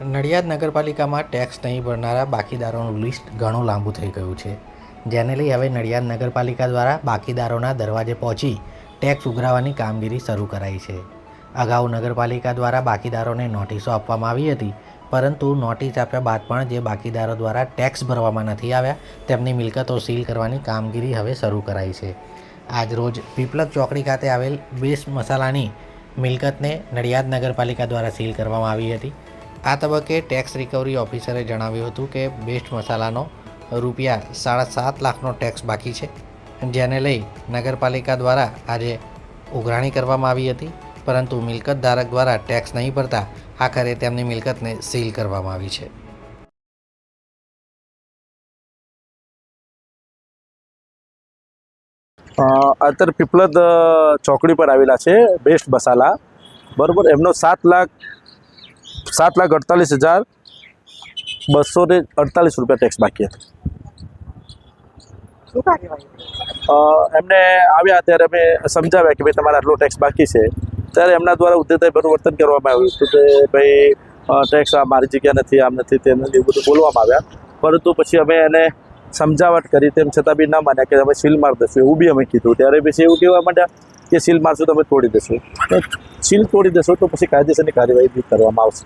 નડિયાદ નગરપાલિકામાં ટેક્સ નહીં ભરનારા બાકીદારોનું લિસ્ટ ઘણું લાંબુ થઈ ગયું છે. જેને લઈ હવે નડિયાદ નગરપાલિકા દ્વારા બાકીદારોના દરવાજે પહોંચી ટેક્સ ઉઘરાવવાની કામગીરી શરૂ કરાઈ છે. અગાઉ નગરપાલિકા દ્વારા બાકીદારોને નોટિસો આપવામાં આવી હતી, પરંતુ નોટિસ આપ્યા બાદ પણ જે બાકીદારો દ્વારા ટેક્સ ભરવામાં નથી આવ્યા, તેમની મિલકતો સીલ કરવાની કામગીરી હવે શરૂ કરાઈ છે. આજરોજ પીપલક ચોકડી ખાતે આવેલ બેસ મસાલાની મિલકતને નડિયાદ નગરપાલિકા દ્વારા સીલ કરવામાં આવી હતી. આ તબક્કે ટેક્સ રિકવરી ઓફિસરે જણાવ્યું હતું કે બેસ્ટ મસાલાનો રૂપિયા સાડા સાત લાખનો ટેક્સ બાકી છે, જેને લઈ નગરપાલિકા દ્વારા આજે ઉઘરાણી કરવામાં આવી હતી, પરંતુ મિલકત ધારક દ્વારા ટેક્સ નહીં ભરતા આખરે તેમની મિલકતને સીલ કરવામાં આવી છે. અત્યારે પીપલદ ચોકડી પર આવેલા છે બેસ્ટ મસાલા. બરોબર, એમનો સાત લાખ સાત લાખ અડતાલીસ હજાર બસો ને અડતાલીસ રૂપિયા ટેક્સ બાકી હતો. એમને આવ્યા ત્યારે અમે સમજાવ્યા કે ભાઈ તમારે આટલો ટેક્સ બાકી છે. ત્યારે એમના દ્વારા ઉદ્દેતાભરું વર્તન કરવામાં આવ્યું હતું કે ભાઈ ટેક્સ આ મારી જગ્યા નથી આમ નથી તેમ નથી એવું બધું બોલવામાં આવ્યા. પરંતુ પછી અમે એને સમજાવટ કરી તેમ છતાં બી ના માન્યા કે અમે સીલ માર દઈશું એવું બી અમે કીધું. ત્યારે પછી એવું કહેવા માંડ્યા કે સીલ મારશું તમે તોડી દેશો સીલ તોડી દેશો તો પછી કાયદેસરની કાર્યવાહી બી કરવામાં આવશે.